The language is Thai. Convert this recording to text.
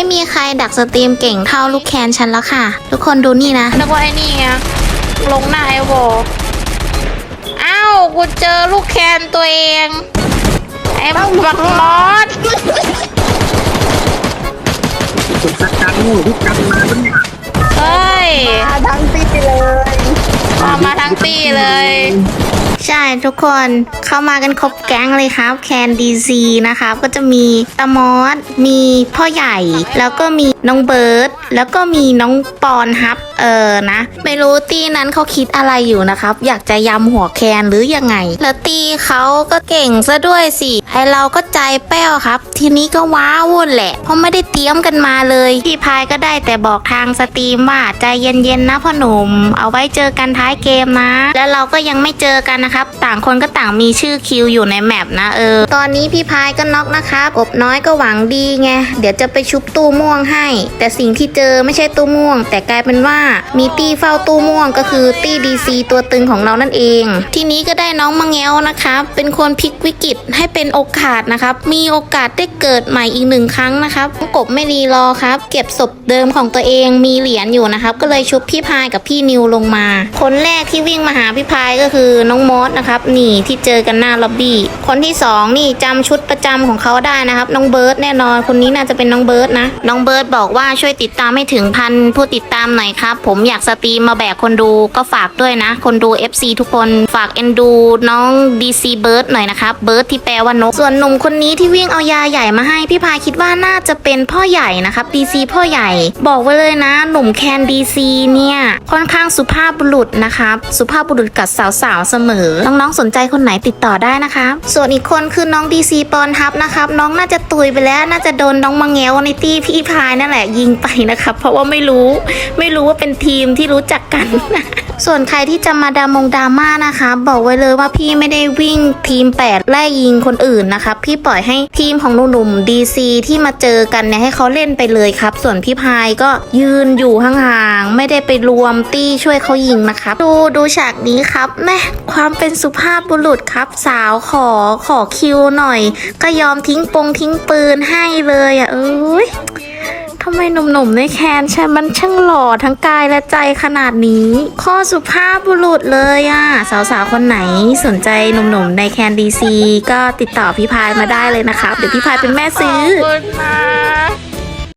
ไม่มีใครดักสตรีมเก่งเท่าลูกแคนฉันแล้วค่ะ ทุกคนดูนี่นะ นึกว่าไอ้นี่ไงลงหน้าไอ้โวอ้าวกูเจอลูกแคนตัวเอง ไอ้บักมอสสุดสักการงูทุกกันมาปะเนี่ยเฮ้ย มาทั้งปีเลย มามาทั้งปีเลย ใช่ทุกคนเข้ามากันครบแก๊งเลยครับ แคนดีซีนะคะก็จะมีตามอสมีพ่อใหญ่ แล้วก็มีน้องเบิร์ดแล้วก็มีน้องปอนครับ เออนะ ไม่รู้ตีนั้นเขาคิดอะไรอยู่นะครับ อยากจะยำหัวแคนหรือยังไง แล้วตีเขาก็เก่งซะด้วยสิไอเราก็ใจแป้วครับ ทีนี้ก็ว้าวุ่นแหละ เพราะไม่ได้เตรียมกันมาเลยพี่พายก็ได้แต่บอกทางสตรีมว่าใจเย็นๆนะพ่อหนุ่มเอาไว้เจอกันท้ายเกมนะ แล้วเราก็ยังไม่เจอกันนะครับ ต่างคนก็ต่างมีชื่อคิวอยู่ในแมปนะเออ ตอนนี้พี่พายก็น็อกนะครับกบน้อยก็หวังดีไง เดี๋ยวจะไปชุบตู้ม่วงให้ แต่สิ่งที่เจอไม่ใช่ตู้ม่วง แต่กลายเป็นว่ามีตี้เฝ้าตู้ม่วงก็คือตี้ดีซีตัวตึงของเรานั่นเอง ทีนี้ก็ได้น้องมังแงวนะครับเป็นคนพลิกวิกฤตให้เป็นโอกาสนะครับ มีโอกาสได้เกิดใหม่อีกหนึ่งครั้งนะครับกบไม่รีรอครับ เก็บศพเดิมของตัวเองมีเหรียญอยู่นะครับ ก็เลยชุบพี่พายกับพี่นิวลงมา คนแรกที่วิ่งมาหาพี่พายก็คือน้องมอสนะครับนี่ที่เจอกันหน้าล็อบบี้คนที่สองนี่จำชุดประจำของเขาได้นะครับ น้องเบิร์ดแน่นอนคนนี้น่าจะเป็นน้องเบิร์ดนะน้องเบิร์ดบอกว่าช่วยติดตามให้ถึงพันผู้ติดตามหน่อยครับผมอยากสตรีมมาแบกคนดูก็ฝากด้วยนะ คนดู FC ทุกคนฝากเอ็นดูน้อง DC เบิร์ดหน่อยนะครับเบิร์ดที่แปลว่านก ส่วนหนุ่มคนนี้ที่วิ่งเอายาใหญ่มาให้พี่พายคิดว่าน่าจะเป็นพ่อใหญ่นะครับ DC พ่อใหญ่ บอกไว้เลยนะ หนุ่มแคน DC เนี่ย ค่อนข้างสุภาพบุรุษนะครับ สุภาพบุรุษกับสาวๆเสมอ น้องๆสนใจคนไหนติดต่อได้นะคะ ส่วนอีกคนคือน้อง DC ปอนทับนะครับ น้องน่าจะตุยไปแล้วน่าจะโดนน้องมังแงวในตี้พี่พายนั่นแหละยิงไปนะครับ เพราะว่าไม่รู้ไม่รู้ว่าเป็นทีมที่รู้จักกัน ส่วนใครที่จะมาดามงดราม่านะคะ บอกไว้เลยว่าพี่ไม่ได้วิ่งทีม8ไล่ยิงคนอื่นนะคะพี่ปล่อยให้ทีมของหนุ่มๆ DC ที่มาเจอกันเนี่ยให้เขาเล่นไปเลยครับ ส่วนพี่พายก็ยืนอยู่ห่างๆไม่ได้ไปรวมตี้ช่วยเขายิงนะครับ ดูดูฉากนี้ครับแม่ความเป็นสุภาพบุรุษครับ สาวขอขอคิวหน่อย ก็ยอมทิ้งปงทิ้งปืนให้เลยอะเอ้ย ไมหนุ่มๆในแคนใช่มันช่างหล่อทั้งกายและใจขนาดนี้ ข้อสุภาพบุรุษเลยอะสาวๆ คนไหนสนใจหนุ่มๆในแคนดีซีก็ติดต่อพี่พายมาได้เลยนะครับ เดี๋ยวพี่พายเป็นแม่ซื้อขอบคุณนะ